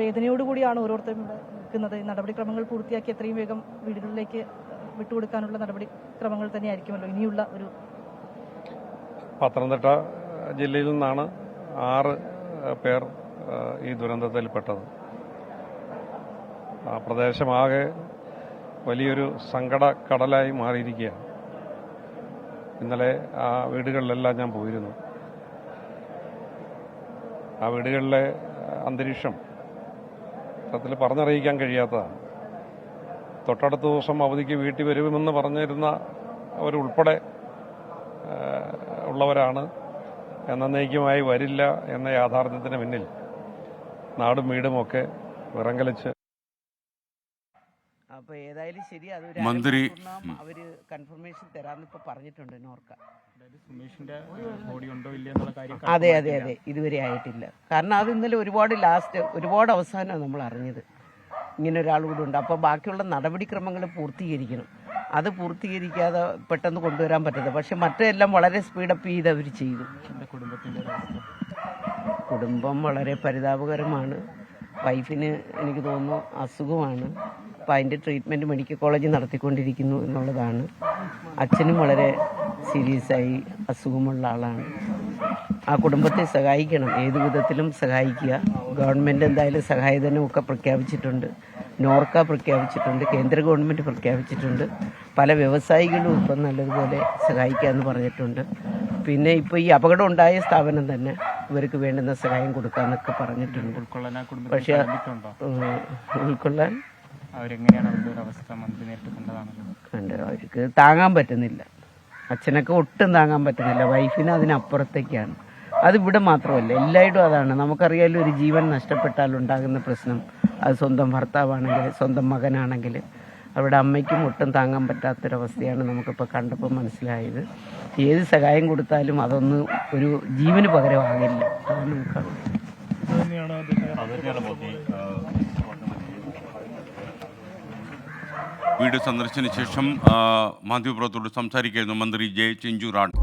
വേദനയോടുകൂടിയാണ് ഓരോരുത്തരും നിൽക്കുന്നത്. നടപടിക്രമങ്ങൾ പൂർത്തിയാക്കി എത്രയും വേഗം വീടുകളിലേക്ക് വിട്ടുകൊടുക്കാനുള്ള നടപടിക്രമങ്ങൾ തന്നെയായിരിക്കുമല്ലോ ഇനിയുള്ള ഒരു പത്തനംതിട്ട ജില്ലയിൽ നിന്നാണ് ആറ് പേർ ഈ ദുരന്തത്തിൽപ്പെട്ടത്. ആ പ്രദേശമാകെ വലിയൊരു സങ്കട കടലായി മാറിയിരിക്കുകയാണ്. ഇന്നലെ ആ വീടുകളിലെല്ലാം ഞാൻ പോയിരുന്നു. ആ വീടുകളിലെ അന്തരീക്ഷം സത്യത്തിൽ പറഞ്ഞറിയിക്കാൻ കഴിയാത്തതാണ്. തൊട്ടടുത്ത ദിവസം അവധിക്ക് വീട്ടിൽ വരുമെന്ന് പറഞ്ഞിരുന്ന അവരുൾപ്പെടെ ഉള്ളവരാണ്. എന്നേക്കുമായി വരില്ല എന്ന യാഥാർത്ഥ്യത്തിന് പിന്നിൽ. നാടും വീടുമൊക്കെ വിറങ്കലിച്ച് അപ്പൊ ഏതായാലും ശരി അത് മന്ത്രി- അവർ അവർ കൺഫർമേഷൻ തരാന്ന് ഇപ്പോൾ പറഞ്ഞിട്ടുണ്ട് നോർക്ക. അതായത് സുമേഷിന്റെ ബോഡി ഉണ്ടോ ഇല്ല എന്നുള്ള കാര്യം അതെ അതെ അതെ. ഇതുവരെ ആയിട്ടില്ല. കാരണം അത് ഇന്നലെ ഒരുപാട് ലാസ്റ്റ് ഒരുപാട് അവസാനമാണ് നമ്മൾ അറിഞ്ഞത്. ഇങ്ങനെ ഒരാൾ കൂടെ ഉണ്ട്. അപ്പോൾ ബാക്കിയുള്ള നടപടിക്രമങ്ങൾ പൂർത്തീകരിക്കണം. അത് പൂർത്തീകരിക്കാതെ പെട്ടെന്ന് കൊണ്ടുവരാൻ പറ്റത്തില്ല. പക്ഷെ മറ്റെല്ലാം വളരെ സ്പീഡപ്പ് ചെയ്ത് അവർ ചെയ്തു. കുടുംബം വളരെ പരിതാപകരമാണ്. വൈഫിന് എനിക്ക് തോന്നുന്നു അസുഖമാണ്. അപ്പം അതിന്റെ ട്രീറ്റ്മെന്റ് മെഡിക്കൽ കോളേജിൽ നടത്തിക്കൊണ്ടിരിക്കുന്നു എന്നുള്ളതാണ്. അച്ഛനും വളരെ സീരിയസ് ആയി അസുഖമുള്ള ആളാണ്. ആ കുടുംബത്തെ സഹായിക്കണം. ഏത് വിധത്തിലും സഹായിക്കുക. ഗവൺമെന്റ് എന്തായാലും സഹായധനമൊക്കെ പ്രഖ്യാപിച്ചിട്ടുണ്ട്. നോർക്ക പ്രഖ്യാപിച്ചിട്ടുണ്ട്. കേന്ദ്ര ഗവൺമെന്റ് പ്രഖ്യാപിച്ചിട്ടുണ്ട്. പല വ്യവസായികളും ഇപ്പം നല്ലതുപോലെ സഹായിക്കാമെന്ന് പറഞ്ഞിട്ടുണ്ട്. പിന്നെ ഇപ്പോൾ ഈ അപകടം ഉണ്ടായ സ്ഥാപനം തന്നെ ഇവർക്ക് വേണ്ടുന്ന സഹായം കൊടുക്കാമെന്നൊക്കെ പറഞ്ഞിട്ടുണ്ട്. പക്ഷേ ഉൾക്കൊള്ളാൻ അവരെങ്ങനെയാണ് അവരുടെ ഒരു അവസ്ഥ മന്ത്രി നേരിട്ട് കണ്ടതാണല്ലോ ഉണ്ട്. അവർക്ക് താങ്ങാൻ പറ്റുന്നില്ല. അച്ഛനൊക്കെ ഒട്ടും താങ്ങാൻ പറ്റുന്നില്ല. വൈഫിന് അതിനപ്പുറത്തേക്കാണ്. അത് ഇവിടെ മാത്രമല്ല. എല്ലായിടും അതാണ്. നമുക്കറിയാലോ ഒരു ജീവൻ നഷ്ടപ്പെട്ടാൽ ഉണ്ടാകുന്ന പ്രശ്നം. അത് സ്വന്തം ഭർത്താവാണെങ്കിൽ സ്വന്തം മകനാണെങ്കിൽ അവിടെ അമ്മയ്ക്കും ഒട്ടും താങ്ങാൻ പറ്റാത്തൊരവസ്ഥയാണ് നമുക്കിപ്പോൾ കണ്ടപ്പോൾ മനസ്സിലായത്. ഏത് സഹായം കൊടുത്താലും അതൊന്ന് ഒരു ജീവന് പകരമാകില്ല. അതാണ് നമുക്കറിയാം വീട് സന്ദർശിച്ചതിന് ശേഷം മാധ്യമപ്രവർത്തകരോട് സംസാരിക്കുകയായിരുന്നു മന്ത്രി ജെ ചിഞ്ചു റാണി.